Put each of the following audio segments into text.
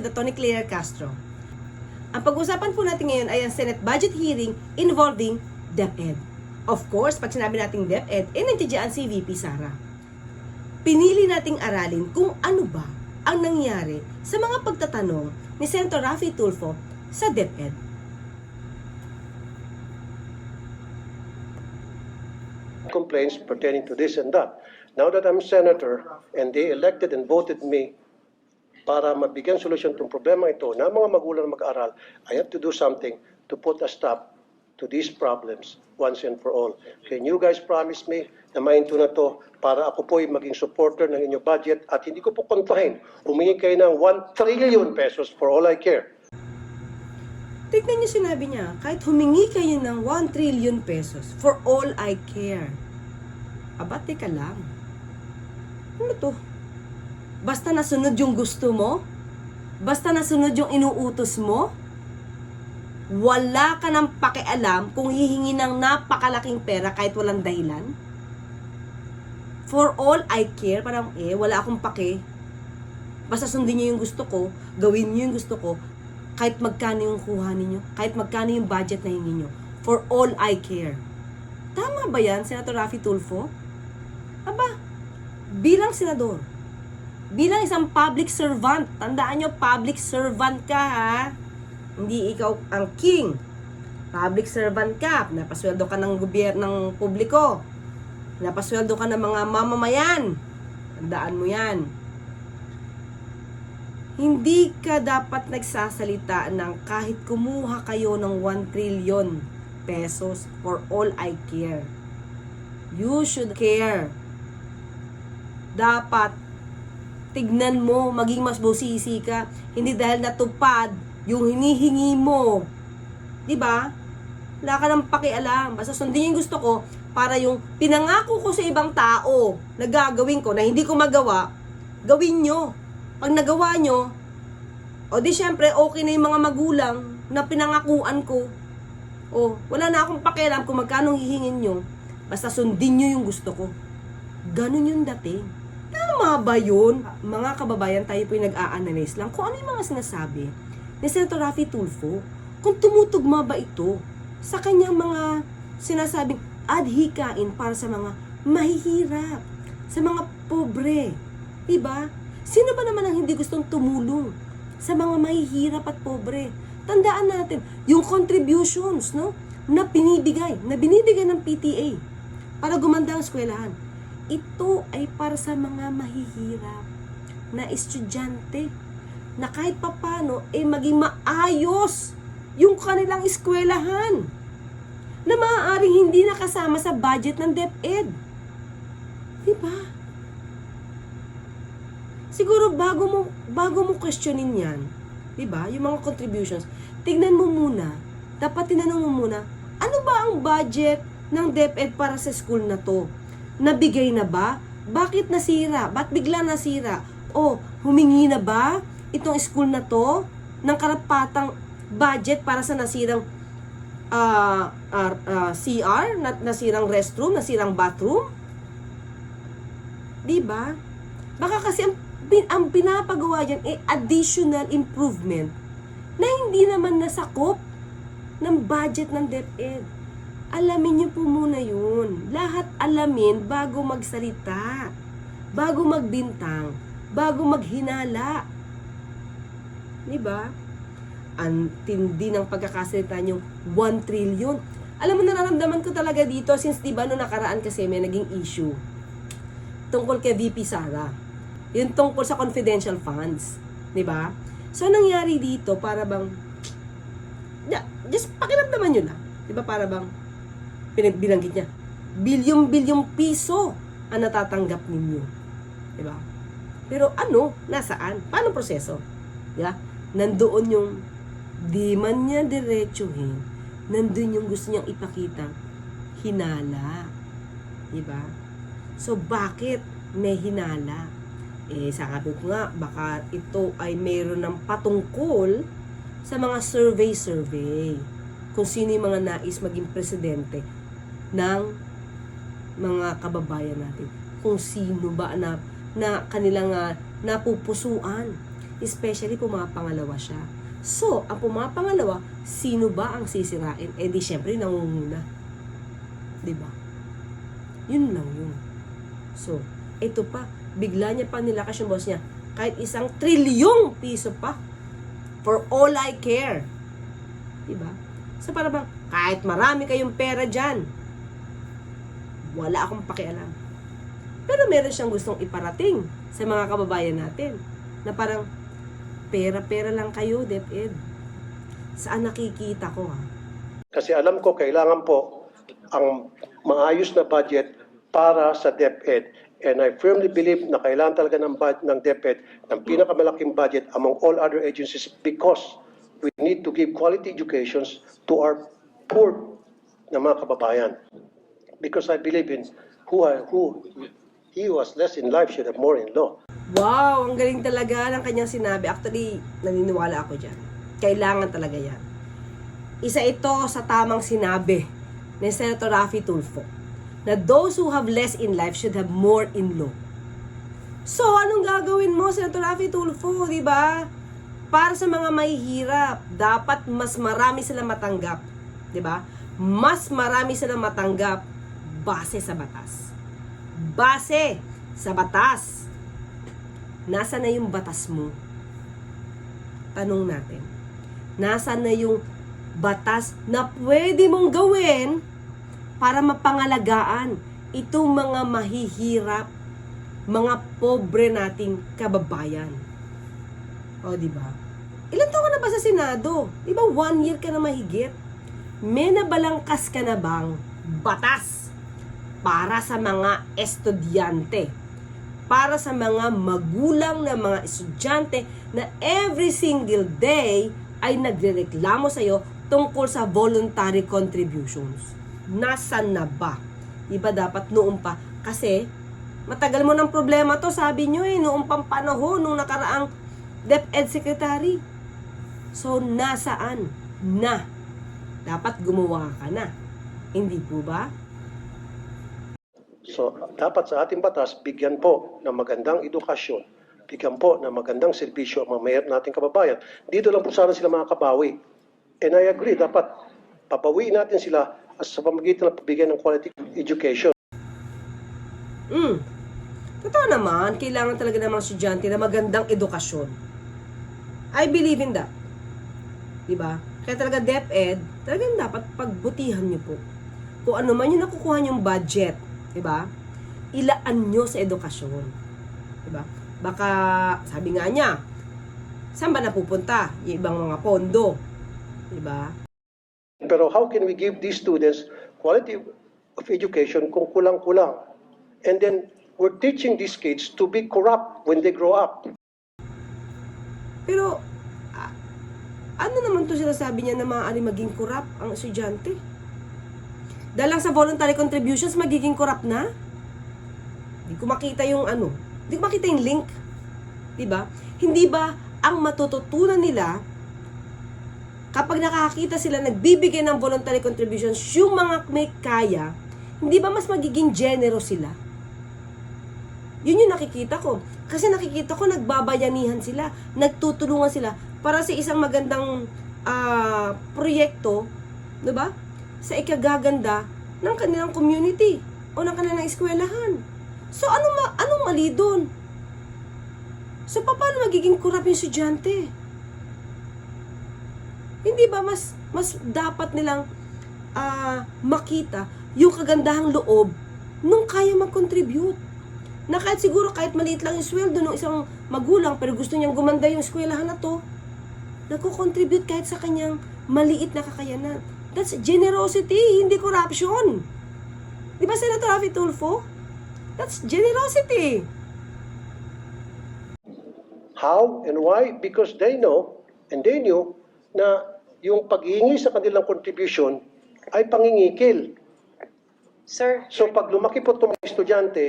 With Tony Claire Castro. Ang pag-usapan po natin ngayon ay ang Senate budget hearing involving DepEd. Of course, pag sinabi nating DepEd, eh nandiyan si VP Sara. Pinili nating aralin kung ano ba ang nangyari sa mga pagtatanong ni Senator Raffy Tulfo sa DepEd. complaints pertaining to this and that. Now that I'm senator and they elected and voted me para mabigyan solusyon itong problema ito na mga magulang na mag-aaral, I have to do something to put a stop to these problems once and for all. Can you guys promise me na mainto na to para ako po'y maging supporter ng inyong budget at hindi ko po kontrahin. Humingi kayo ng 1 trillion pesos for all I care. Tignan niyo sinabi niya, kahit humingi kayo ng 1 trillion pesos for all I care. Aba, teka lang. Ano to? Basta nasunod yung gusto mo? Basta nasunod yung inuutos mo? Wala ka ng pakialam kung hihingi ng napakalaking pera kahit walang dahilan? For all I care, parang eh, wala akong pake. Basta sundin niyo yung gusto ko, gawin niyo yung gusto ko, kahit magkano yung kuha ninyo, kahit magkano yung budget na hingi nyo. For all I care. Tama ba yan, Senator Raffy Tulfo? Aba, bilang senador, bilang isang public servant, tandaan nyo, public servant ka ha. Hindi ikaw ang king. Public servant ka, napasweldo ka ng gobyerno ng publiko. Napasweldo ka ng mga mamamayan. Tandaan mo yan hindi ka dapat nagsasalita ng kahit kumuha kayo ng 1 trillion pesos for all I care. You should care. Dapat tignan mo, maging mas busisi ka. Hindi dahil natupad yung hinihingi mo. 'Di ba? Wala ka nang pakialam. Basta sundin yung gusto ko para yung pinangako ko sa ibang tao na gagawin ko na hindi ko magawa, gawin nyo. Pag nagawa nyo, o di syempre, okay na yung mga magulang na pinangakuan ko. O, wala na akong pakialam kung magkano hihingin nyo. Basta sundin nyo yung gusto ko. Ganun yung dating. Tama ba yun? Mga kababayan, tayo po yung nag-a-analyze lang kung ano yung mga sinasabi ni Senator Raffy Tulfo. Kung tumutugma ba ito sa kanyang mga sinasabing adhikain para sa mga mahihirap, sa mga pobre. Diba? Sino ba naman ang hindi gustong tumulong sa mga mahihirap at pobre? Tandaan natin, yung contributions, no? Na binibigay, na binibigay ng PTA para gumanda ang eskwelahan. Ito ay para sa mga mahihirap na estudyante na kahit papano eh maging maayos yung kanilang eskwelahan na maaaring hindi nakasama sa budget ng DepEd. Diba? Siguro bago mo bago mo questionin 'yan, 'di ba? Yung mga contributions, tignan mo muna. Dapat tinanong mo muna, ano ba ang budget ng DepEd para sa school na 'to? Nabigay na ba? Bakit nasira? Ba't bigla nasira? O, humingi na ba itong school na 'to ng karapatang budget para sa nasirang ah ah, ah, CR, na, nasirang restroom, nasirang bathroom? 'Di ba? Baka kasi ang, ang pinapagawa diyan ay additional improvement na hindi naman nasakop ng budget ng DepEd. Alamin niyo po muna yun. Lahat alamin bago magsalita. Bago magbintang. Bago maghinala. Di ba? Ang tindi ng pagkakasalita niyong 1 trillion. Alam mo, nararamdaman ko talaga dito since di ba no nakaraan kasi may naging issue tungkol kay VP Sara. Yung tungkol sa confidential funds. Di ba? So, nangyari dito para bang, just pakiramdaman nyo lang. Di ba? Para bang, pinagbilanggit niya, bilyong-bilyong piso ang natatanggap ninyo. Di ba? Pero ano? Nasaan? Paano proseso? Di ba? Nandoon yung, di man niya diretsuhin, nandun yung gusto niyang ipakita, hinala. Di ba? So, bakit may hinala? Eh, sabi ko nga, baka ito ay mayroon ng patungkol sa mga survey-survey. Kung sino yung mga nais maging presidente ng mga kababayan natin. Kung sino ba na na kanilang ah, napupusuan. Especially pumapangalawa siya. So, ang pumapangalawa, sino ba ang sisirain? Eh di syempre nangunguna. ba? Yun lang yun. So, ito pa, bigla niya pa nilakas yung boss niya. Kahit isang trilyong piso pa. For all I care. Diba? So, para bang, kahit marami kayong pera dyan, wala akong pakialam. Pero meron siyang gustong iparating sa mga kababayan natin. Na parang, pera-pera lang kayo, DepEd. Saan nakikita ko, ha? Kasi alam ko kailangan po ang maayos na budget para sa DepEd. And I firmly believe na kailangan talaga ng, ng DepEd ng pinakamalaking budget among all other agencies because we need to give quality educations to our poor na mga kababayan. Because I believe in who, I- who he who has less in life should have more in law. Wow, ang galing talaga ng kanyang sinabi. Actually, naniniwala ako dyan. Kailangan talaga yan. Isa ito sa tamang sinabi ni Senator Raffy Tulfo na those who have less in life should have more in law. So, anong gagawin mo, Senator Raffy Tulfo, di ba? Para sa mga mahihirap, dapat mas marami sila matanggap. Di ba? Mas marami sila matanggap base sa batas. Base sa batas. Nasaan na yung batas mo? Tanong natin. Nasaan na yung batas na pwede mong gawin para mapangalagaan itong mga mahihirap, mga pobre nating kababayan? O, di ba? Ilan taon ka na ba sa Senado? Di ba one year ka na mahigit? May nabalangkas ka na bang batas para sa mga estudyante? para sa mga magulang na mga estudyante na every single day ay nagrereklamo sa iyo tungkol sa voluntary contributions. Nasaan na ba? Iba dapat noon pa. Kasi, matagal mo ng problema to, sabi nyo eh, noong pang panahon, nung nakaraang DepEd Secretary. So, nasaan na? Dapat gumawa ka na. Hindi po ba? So, dapat sa ating batas, bigyan po ng magandang edukasyon, bigyan po ng magandang serbisyo ang mga mayroon nating kababayan. Dito lang po sana sila makakabawi. And I agree, dapat papawiin natin sila as sa pamagitan ng pabigyan ng quality education. Mm. Totoo naman, kailangan talaga ng mga estudyante na magandang edukasyon. I believe in that. Diba? Kaya talaga DepEd, talagang dapat pagbutihan niyo po. Kung ano man yung nakukuha niyong budget, diba? Ilaan nyo sa edukasyon. Diba? Baka, sabi nga niya, saan ba napupunta? Yung ibang mga pondo. Diba? Pero how can we give these students quality of education kung kulang-kulang? And then, we're teaching these kids to be corrupt when they grow up. Pero, ano naman to sinasabi niya na maaari maging kurap ang estudyante? Dahil lang sa voluntary contributions, magiging corrupt na? Hindi ko makita yung ano. Hindi ko makita yung link. 'Di ba? Hindi ba ang matututunan nila kapag nakakita sila nagbibigay ng voluntary contributions, yung mga may kaya, hindi ba mas magiging generous sila? Yun yung nakikita ko. Kasi nakikita ko nagbabayanihan sila, nagtutulungan sila para sa isang magandang ah, proyekto, 'di ba? Sa ikagaganda ng kanilang community o ng kanilang eskwelahan. So anong ma- anong mali doon? So pa- paano magiging kurap yung estudyante? Hindi ba mas mas dapat nilang ah, makita yung kagandahang loob nung kaya mag-contribute? na kahit siguro kahit maliit lang yung sweldo ng isang magulang pero gusto niyang gumanda yung eskwelahan na to, nagko-contribute kahit sa kanyang maliit na kakayanan. That's generosity, hindi corruption. Di ba Senator Rafi Tulfo? That's generosity. How and why? Because they know and they knew na yung paghihingi sa kanilang contribution ay pangingikil. Sir, So pag lumaki po itong mga estudyante,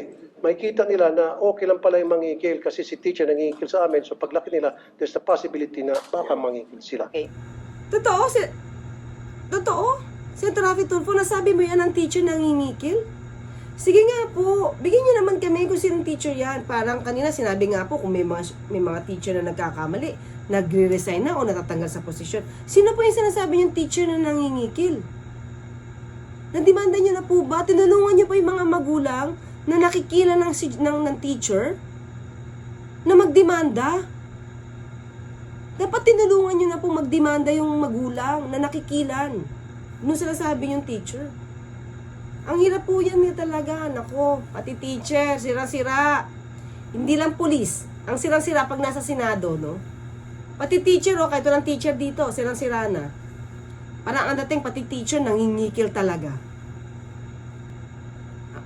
makikita nila na okay lang pala yung mangikil kasi si teacher nangikil sa amin. So paglaki nila, there's the possibility na baka mangikil sila. okay. Totoo, si... Totoo? Senator Rafi Tulfo, nasabi mo yan ang teacher nangingikil? Sige nga po, bigyan niyo naman kami kung sinong teacher yan. Parang kanina sinabi nga po kung may mga, may mga teacher na nagkakamali, nagre-resign na o natatanggal sa posisyon. Sino po yung sinasabi yung teacher na nangingikil? Nadimanda niyo na po ba? Tinulungan niyo pa yung mga magulang na nakikila ng, ng, ng teacher na magdemanda? Dapat tinulungan niyo na po magdemanda yung magulang na nakikilan nung sinasabi yung teacher. Ang hirap po yan niya talaga. Nako, pati teacher, sira-sira. Hindi lang pulis. Ang sirang-sira pag nasa Senado, no? Pati teacher, oh, kahit walang teacher dito, sirang-sira na. Parang ang dating pati teacher nangingikil talaga.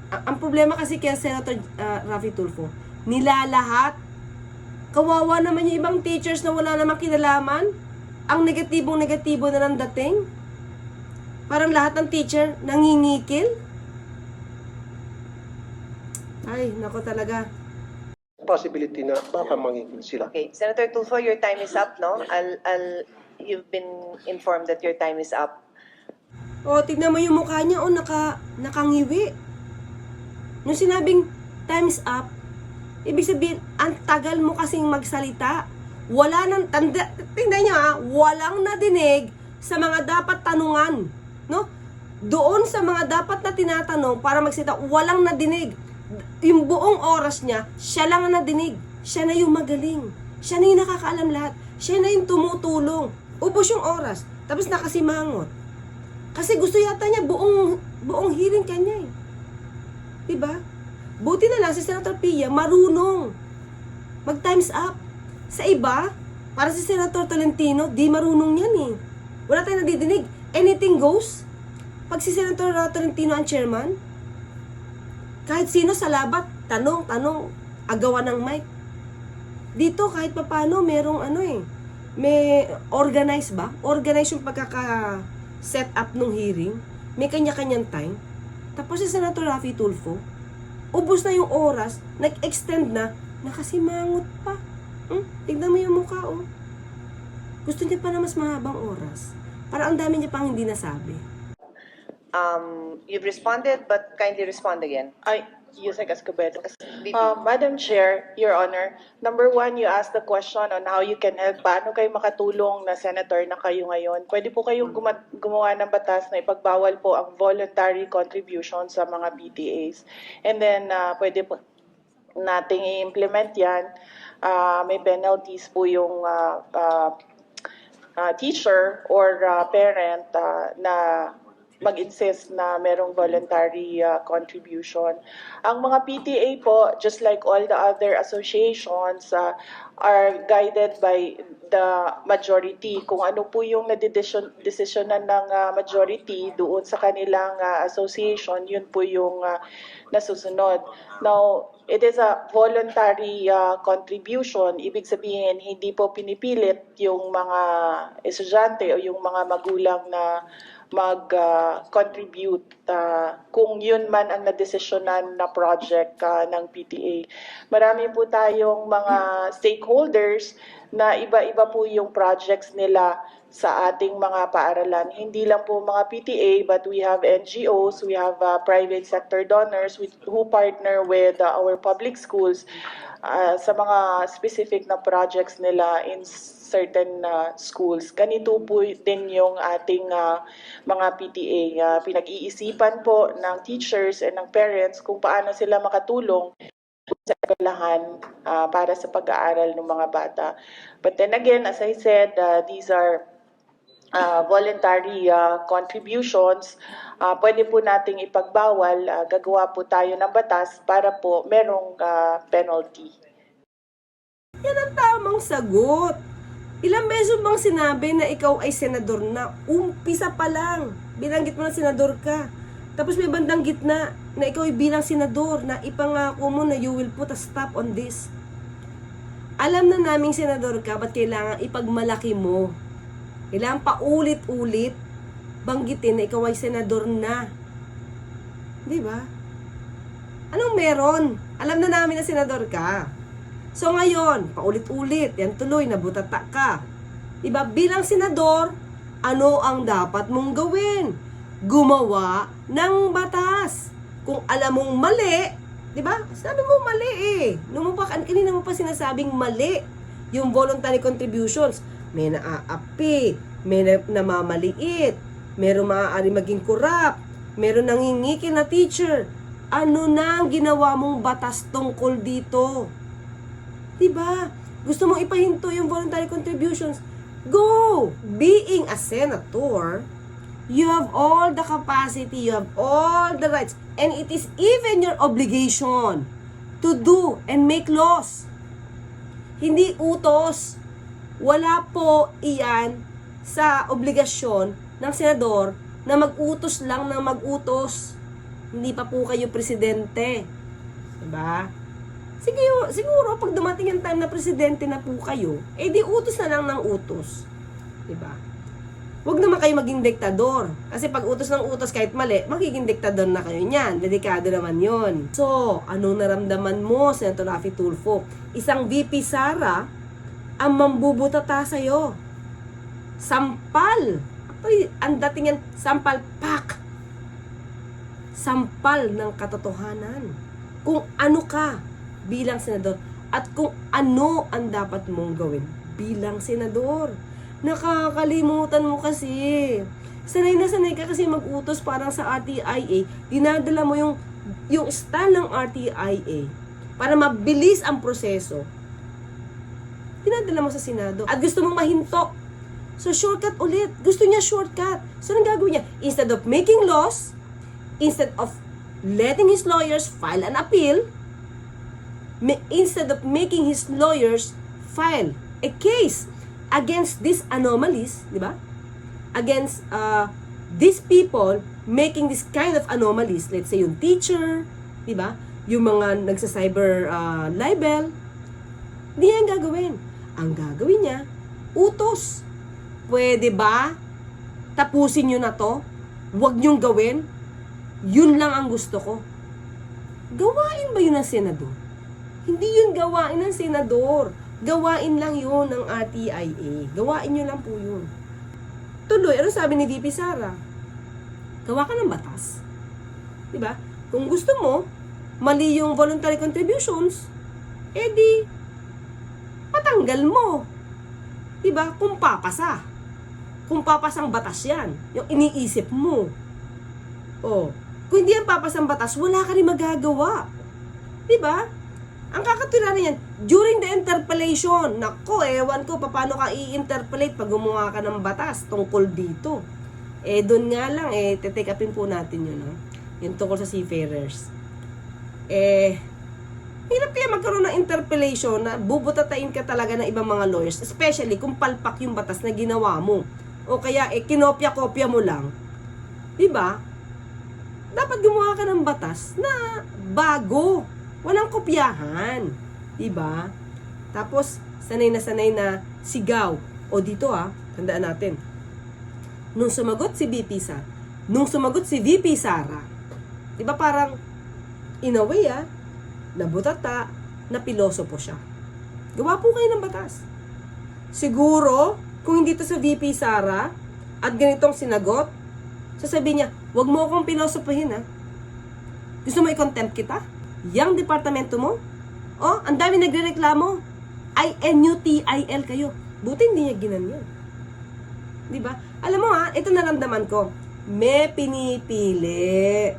A- ang problema kasi kaya Senator uh, Rafi Tulfo, nilalahat. Kawawa naman yung ibang teachers na wala namang kinalaman. Ang negatibong negatibo na lang dating. Parang lahat ng teacher nangingikil. Ay, nako talaga. Possibility na baka mangingil sila. Okay, Senator Tulfo, your time is up, no? I'll, I'll, you've been informed that your time is up. O, tignan mo yung mukha niya, o, naka, nakangiwi. Nung sinabing time's up, ibig sabihin, ang tagal mo kasing magsalita. Wala nang, tanda, tingnan niyo ha, walang nadinig sa mga dapat tanungan. No? Doon sa mga dapat na tinatanong para magsalita, walang nadinig. Yung buong oras niya, siya lang ang nadinig. Siya na yung magaling. Siya na yung nakakaalam lahat. Siya na yung tumutulong. Ubos yung oras. Tapos nakasimangot. Kasi gusto yata niya buong buong hearing kanya eh. 'Di ba? Buti na lang si Senator Pia marunong mag times up. Sa iba, para si Senator Tolentino, di marunong yan eh. Wala tayong nadidinig. Anything goes. Pag si Senator Tolentino ang chairman, kahit sino sa labat, tanong, tanong, agawan ng mic. Dito kahit papano merong ano eh, may organize ba? Organize yung pagkaka set up nung hearing. May kanya-kanyang time. Tapos si Senator Rafi Tulfo, ubos na yung oras, nag-extend na, nakasimangot pa. Hmm? Tignan mo yung mukha, oh. Gusto niya pa na mas mahabang oras. Para ang dami niya pang hindi nasabi. Um, you've responded, but kindly respond again. Ay, Yusek Escobedo. Uh, Madam Chair, Your Honor, number one, you asked the question on how you can help. Paano kayo makatulong na senator na kayo ngayon? Pwede po kayong guma- gumawa ng batas na ipagbawal po ang voluntary contribution sa mga PTAs. And then, uh, pwede po nating i-implement yan. Uh, may penalties po yung uh, uh, uh, teacher or uh, parent uh, na mag-insist na merong voluntary uh, contribution. Ang mga PTA po, just like all the other associations, uh, are guided by the majority. Kung ano po yung nadidesisyonan ng uh, majority doon sa kanilang uh, association, yun po yung uh, nasusunod. Now, it is a voluntary uh, contribution. Ibig sabihin, hindi po pinipilit yung mga estudyante o yung mga magulang na mag-contribute uh, kung yun man ang nadesisyonan na project uh, ng PTA. Marami po tayong mga stakeholders na iba-iba po yung projects nila sa ating mga paaralan. Hindi lang po mga PTA, but we have NGOs, we have uh, private sector donors with, who partner with uh, our public schools uh, sa mga specific na projects nila in certain uh, schools. Ganito po din yung ating uh, mga PTA. Uh, pinag-iisipan po ng teachers and ng parents kung paano sila makatulong sa eskwelahan uh, para sa pag-aaral ng mga bata. But then again, as I said, uh, these are uh, voluntary uh, contributions, uh, pwede po nating ipagbawal, uh, gagawa po tayo ng batas para po merong uh, penalty. Yan ang tamang sagot. Ilang beses bang sinabi na ikaw ay senador na umpisa pa lang, binanggit mo na senador ka. Tapos may bandang gitna na ikaw ay bilang senador na ipangako mo na you will put a stop on this. Alam na naming senador ka, ba't kailangan ipagmalaki mo? Kailangan paulit-ulit banggitin na ikaw ay senador na. Di ba? Anong meron? Alam na namin na senador ka. So ngayon, paulit-ulit, yan tuloy, nabutata ka. Diba, bilang senador, ano ang dapat mong gawin? Gumawa ng batas. Kung alam mong mali, Di ba? Sabi mo mali eh. Nung pa, kanina mo pa sinasabing mali yung voluntary contributions. May naaapi, may na, namamaliit, meron maaari maging corrupt, meron nangingikil na teacher. Ano na ang ginawa mong batas tungkol dito? Di ba? Gusto mong ipahinto yung voluntary contributions? Go! Being a senator, you have all the capacity, you have all the rights, and it is even your obligation to do and make laws. Hindi utos. Wala po iyan sa obligasyon ng senador na mag-utos lang ng mag-utos. Hindi pa po kayo presidente. Diba? Siguro, siguro pag dumating yung time na presidente na po kayo, eh di utos na lang ng utos. 'Di ba? Huwag naman kayo maging diktador. Kasi pag utos ng utos kahit mali, magiging diktador na kayo niyan. Delikado naman yon. So, anong naramdaman mo, Senator Rafi Tulfo? Isang VP Sara ang mambubutata sa'yo. Sampal. Actually, ang dating yan, sampal pak. Sampal ng katotohanan. Kung ano ka bilang senador at kung ano ang dapat mong gawin bilang senador. Nakakalimutan mo kasi. Sanay na sanay ka kasi mag-utos parang sa RTIA. Dinadala mo yung, yung style ng RTIA para mabilis ang proseso. Dinadala mo sa Senado. At gusto mong mahinto. So, shortcut ulit. Gusto niya shortcut. So, anong gagawin niya? Instead of making laws, instead of letting his lawyers file an appeal, instead of making his lawyers file a case against these anomalies, di ba? Against uh, these people making this kind of anomalies, let's say yung teacher, di ba? Yung mga nagsa-cyber uh, libel, hindi ang gagawin. Ang gagawin niya, utos. Pwede ba? Tapusin niyo na to? Huwag niyong gawin? Yun lang ang gusto ko. Gawain ba yun ng senador? Hindi yun gawain ng senador. Gawain lang yun ng RTIA. Gawain nyo lang po yun. Tuloy, ano sabi ni VP Sara? Gawa ka ng batas. Diba? Kung gusto mo, mali yung voluntary contributions, edi, patanggal mo. Diba? Kung papasa. Kung papasang batas yan. Yung iniisip mo. Oh, kung hindi yan papasang batas, wala ka rin magagawa. Diba? Ang kakatula na yan, during the interpellation, nako, ewan ko, paano ka i-interpellate pag gumawa ka ng batas tungkol dito. Eh, doon nga lang, eh, take upin po natin yun, no? Yung tungkol sa seafarers. Eh, hirap kaya magkaroon ng interpellation na bubutatain ka talaga ng ibang mga lawyers, especially kung palpak yung batas na ginawa mo. O kaya, eh, kinopya-kopya mo lang. Diba? Dapat gumawa ka ng batas na bago. Walang kopyahan. Diba? Tapos, sanay na sanay na sigaw. O dito ah, tandaan natin. Nung sumagot si VP Sara, nung sumagot si VP Sara, di ba parang, in a way ah, nabutata, na pilosopo siya. Gawa po kayo ng batas. Siguro, kung hindi to sa VP Sara, at ganitong sinagot, sasabihin niya, wag mo akong pilosopohin ha. Gusto mo i-contempt kita? Yang departamento mo? Oh, ang dami nagrereklamo. I-N-U-T-I-L kayo. Buti hindi niya ginanyan. Di ba? Alam mo ha, ito naramdaman ko. May pinipili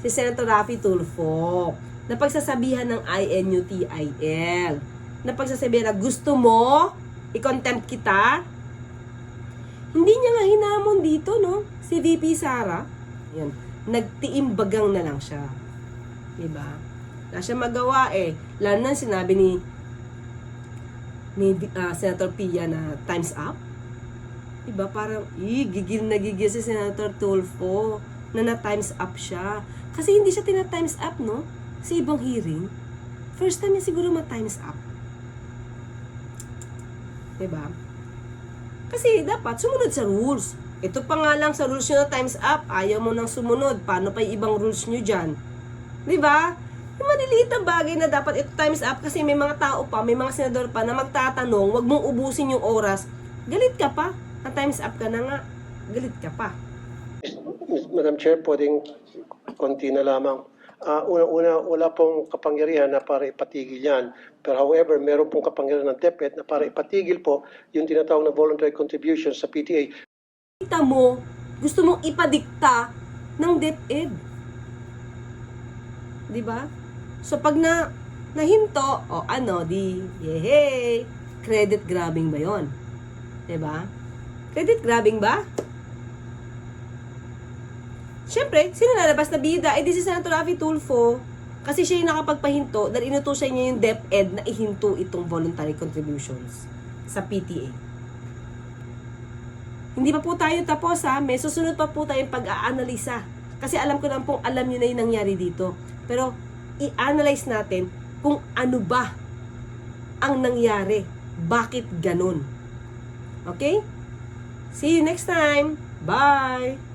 si Senator Rafi Tulfo na pagsasabihan ng I-N-U-T-I-L. Na pagsasabihan na gusto mo, i-contempt kita. Hindi niya nga hinamon dito, no? Si VP Sara. Yan. Nagtiimbagang na lang siya. Diba? Wala siya magawa eh. Lalo na sinabi ni ni ah, Senator Pia na time's up. Diba? Parang, eh, gigil na gigil si Senator Tulfo na na time's up siya. Kasi hindi siya tina-times up, no? Sa ibang hearing. First time niya siguro ma-times up. Diba? Kasi dapat sumunod sa rules. Ito pa nga lang sa rules nyo na times up, ayaw mo nang sumunod. Paano pa yung ibang rules nyo dyan? Di ba? Yung maliliit na bagay na dapat ito times up kasi may mga tao pa, may mga senador pa na magtatanong, wag mong ubusin yung oras. Galit ka pa. Ang times up ka na nga. Galit ka pa. Madam Chair, pwedeng konti na lamang. Ah, una-una, wala pong kapangyarihan na para ipatigil yan. Pero however, meron pong kapangyarihan ng DepEd na para ipatigil po yung tinatawag na voluntary contribution sa PTA. Kita mo, gusto mong ipadikta ng DepEd. 'Di ba? So pag na nahinto, o ano, di, yehey, credit grabbing ba yon? 'Di ba? Credit grabbing ba? Siyempre, sino lalabas na bida? Eh, di si Senator Rafi Tulfo. Kasi siya yung nakapagpahinto dahil inutusan niya yung DepEd na ihinto itong voluntary contributions sa PTA. Hindi pa po tayo tapos ha. May susunod pa po tayong pag-aanalisa. Kasi alam ko lang pong alam nyo na yung nangyari dito. Pero i-analyze natin kung ano ba ang nangyari. Bakit ganun? Okay? See you next time. Bye!